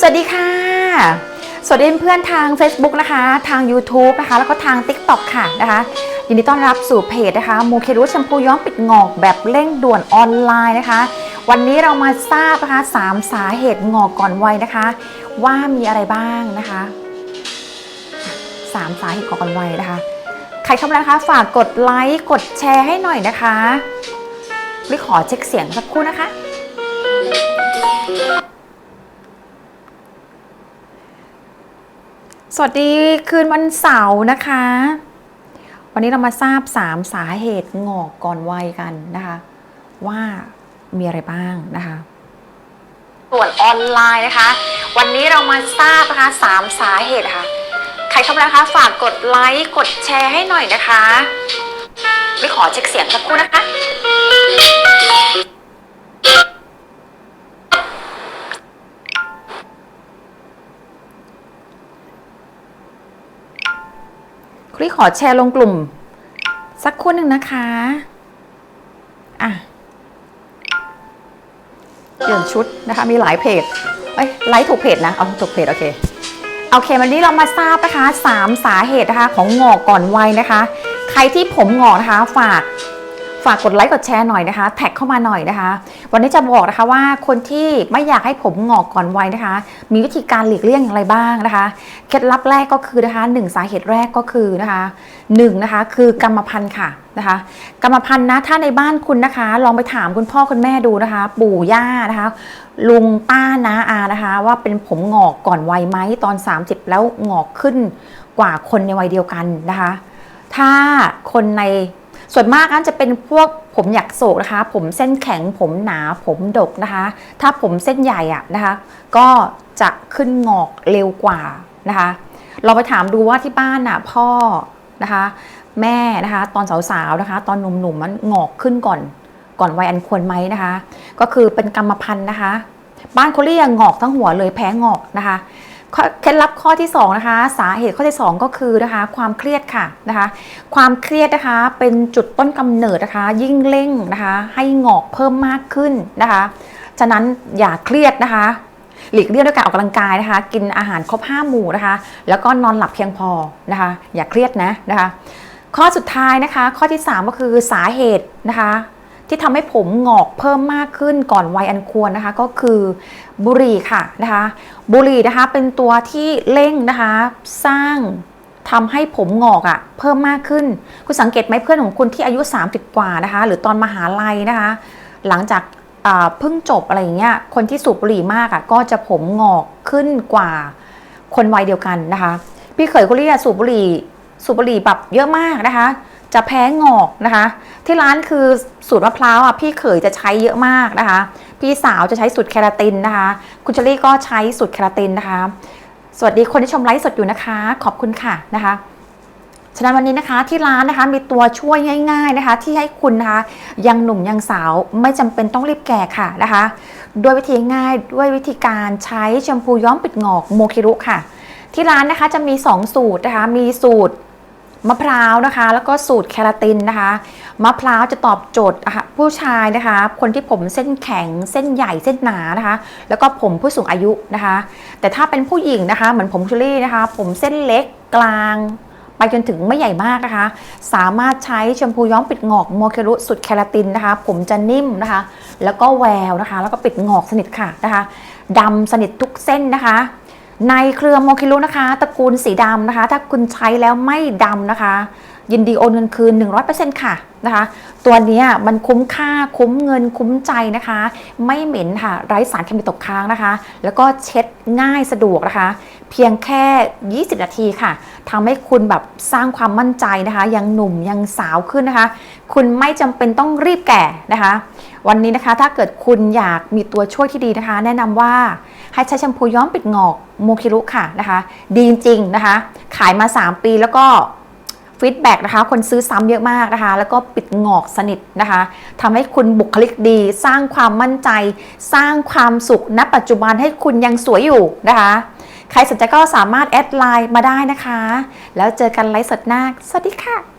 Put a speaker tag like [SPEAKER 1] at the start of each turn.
[SPEAKER 1] สวัสดีค่ะ สวัสดีเพื่อนทาง Facebook นะคะ ทาง YouTube นะคะ แล้วก็ทาง TikTok ค่ะนะคะยินดีต้อนรับสู่เพจนะคะโมเครุแชมพูย้อมปิดงอกแบบเร่งด่วนออนไลน์นะคะ วันนี้เรามาทราบนะคะสามสาเหตุงอกก่อนวัยนะคะ ว่ามีอะไรบ้างนะคะสามสาเหตุงอกก่อนวัยนะคะ ใครเข้ามาแล้วนะคะ ฝากกดไลค์กดแชร์ให้หน่อยนะคะริขอเช็คเสียงสักครู่นะคะ สวัสดีคืนวันเสาร์นะคะ วันนี้เรามาทราบ 3 สาเหตุงอกก่อนวัยกันนะคะ ว่ามีอะไรบ้างนะคะ ส่วนออนไลน์นะคะ วันนี้เรามาทราบนะคะสามสาเหตุค่ะ ใครเข้ามาแล้วคะ ฝากกดไลค์กดแชร์ให้หน่อยนะคะ ไม่ขอเช็คเสียงสักครู่นะคะ คลิกขอแชร์ลงกลุ่ม สักคู่หนึ่งนะคะอะเปลี่ยนชุดนะคะ มีหลายเพจเอ้ยไลค์ถูกเพจนะ เอาถูกเพจโอเคโอเค วันนี้เรามาทราบนะคะสามสาเหตุนะคะของหงอกก่อนวัยนะคะ ใครที่ผมหงอกนะคะ ฝาก ฝากกดไลค์กดแชร์หน่อยนะคะ แท็กเข้ามาหน่อยนะคะ วันนี้จะบอกนะคะว่าคนที่ไม่อยากให้ผมงอกก่อนวัยนะคะ มีวิธีการหลีกเลี่ยงอย่างไรบ้างนะคะ เคล็ดลับแรกก็คือนะคะหนึ่งสาเหตุแรกก็คือนะคะหนึ่งนะคะคือกรรมพันธุ์ค่ะนะคะ กรรมพันธุ์นะถ้าในบ้านคุณนะคะ ลองไปถามคุณพ่อคุณแม่ดูนะคะ ปู่ย่านะคะ ลุงป้านาอานะคะ ว่าเป็นผมงอกก่อนวัยไหมตอน 30 แล้วงอกขึ้นกว่าคนในวัยเดียวกันนะคะ ถ้าคนใน ส่วนมากนั้นจะเป็นพวกผมหยักโศกนะคะ ผมเส้นแข็งผมหนาผมดกนะคะ ถ้าผมเส้นใหญ่อะนะคะ ก็จะขึ้นงอกเร็วกว่านะคะ เราไปถามดูว่าที่บ้านน่ะพ่อนะคะ แม่นะคะตอนสาวๆนะคะ ตอนหนุ่มๆมันงอกขึ้นก่อนก่อนวัยอันควรไหมนะคะ ก็คือเป็นกรรมพันธุ์นะคะ บ้านเขาเรียกงอกทั้งหัวเลยแพ้งอกนะคะ เคล็ดลับข้อที่2นะคะสาเหตุข้อที่ 2 ก็คือนะคะความเครียดค่ะนะคะ ความเครียดนะคะเป็นจุดต้นกำเนิดนะคะ ยิ่งเร่งนะคะ ให้งอกเพิ่มมากขึ้นนะคะ ฉะนั้นอย่าเครียดนะคะ หลีกเลี่ยงด้วยการออกกำลังกายนะคะ กินอาหารครบห้าหมู่นะคะ แล้วก็นอนหลับเพียงพอนะคะ อย่าเครียดนะนะคะ ข้อสุดท้ายนะคะ ข้อที่ 3 ก็คือสาเหตุนะคะ ที่ทำให้ผมงอกเพิ่มมากขึ้นก่อนวัยอันควรนะคะ ก็คือบุหรี่ค่ะนะคะ บุหรี่นะคะเป็นตัวที่เร่งนะคะสร้างทำให้ผมงอกอะ่ะเพิ่มมากขึ้น คุณสังเกตไหมเพื่อนของคุณที่อายุ 30 กว่านะคะ หรือตอนมหาลัยนะคะ หลังจากเพิ่งจบอะไรอย่างเงี้ยคนที่สูบบุหรี่มากอะ่ะก็จะผมงอกขึ้นกว่าคนวัยเดียวกันนะคะ พี่เขยคุณลี่สูบบุหรี่สูบบุหรี่แบบเยอะมากนะคะ จะแพ้งอกนะคะ ที่ร้านคือสูตรมะพร้าวอะพี่เขยจะใช้เยอะมากนะคะ พี่สาวจะใช้สูตรแคราตินนะคะ คุณเชอรี่ก็ใช้สูตรแคราตินนะคะ สวัสดีคนที่ชมไลฟ์สดอยู่นะคะ ขอบคุณค่ะนะคะฉะนั้นวันนี้นะคะที่ร้านนะคะมีตัวช่วยง่ายๆนะคะ ที่ให้คุณนะคะยังหนุ่มยังสาวไม่จำเป็นต้องรีบแก่ค่ะนะคะด้วยวิธีง่ายด้วยวิธีการใช้แชมพูย้อมปิดงอกโมคิรุค่ะ ที่ร้านนะคะจะมี 2 สูตรนะคะ มีสูตร มะพร้าวนะคะ แล้วก็สูตรแคราตินนะคะ มะพร้าวจะตอบโจทย์อะผู้ชายนะคะ คนที่ผมเส้นแข็งเส้นใหญ่เส้นหนานะคะ แล้วก็ผมผู้สูงอายุนะคะ แต่ถ้าเป็นผู้หญิงนะคะ เหมือนผมชอรี่นะคะ ผมเส้นเล็กกลางไปจนถึงไม่ใหญ่มากนะคะ สามารถใช้แชมพูย้อมปิดงอกโมเครุสุดแคราตินนะคะ ผมจะนิ่มนะคะ แล้วก็แววนะคะ แล้วก็ปิดงอกสนิทค่ะนะคะดำสนิททุกเส้นนะคะ ในเครือโมคิลุนะคะ ตระกูลสีดำนะคะ ถ้าคุณใช้แล้วไม่ดำนะคะ ยินดีโอนเงินคืน 100%ค่ะนะคะตัวนี้มันคุ้มค่าคุ้มเงินคุ้มใจนะคะ ไม่เหม็นค่ะ ไร้สารเคมีตกค้างนะคะ แล้วก็เช็ดง่ายสะดวกนะคะ เพียงแค่ 20 นาทีค่ะทำให้คุณแบบสร้างความมั่นใจนะคะ ยังหนุ่มยังสาวขึ้นนะคะ คุณไม่จำเป็นต้องรีบแก่นะคะ วันนี้นะคะถ้าเกิดคุณอยากมีตัวช่วยที่ดีนะคะ แนะนำว่าให้ใช้แชมพูย้อมปิดงอกโมคิรุค่ะนะคะ ดีจริงๆนะคะ ขายมา 3 ปีแล้วก็ ฟีดแบ็กนะคะคนซื้อซ้ำเยอะมากนะคะ แล้วก็ปิดงอกสนิทนะคะทำให้คุณบุคลิกดี สร้างความมั่นใจ สร้างความสุขณปัจจุบันให้คุณยังสวยอยู่นะคะ ใครสนใจก็สามารถแอดไลน์มาได้นะคะ แล้วเจอกันไลฟ์สดหน้า สวัสดีค่ะ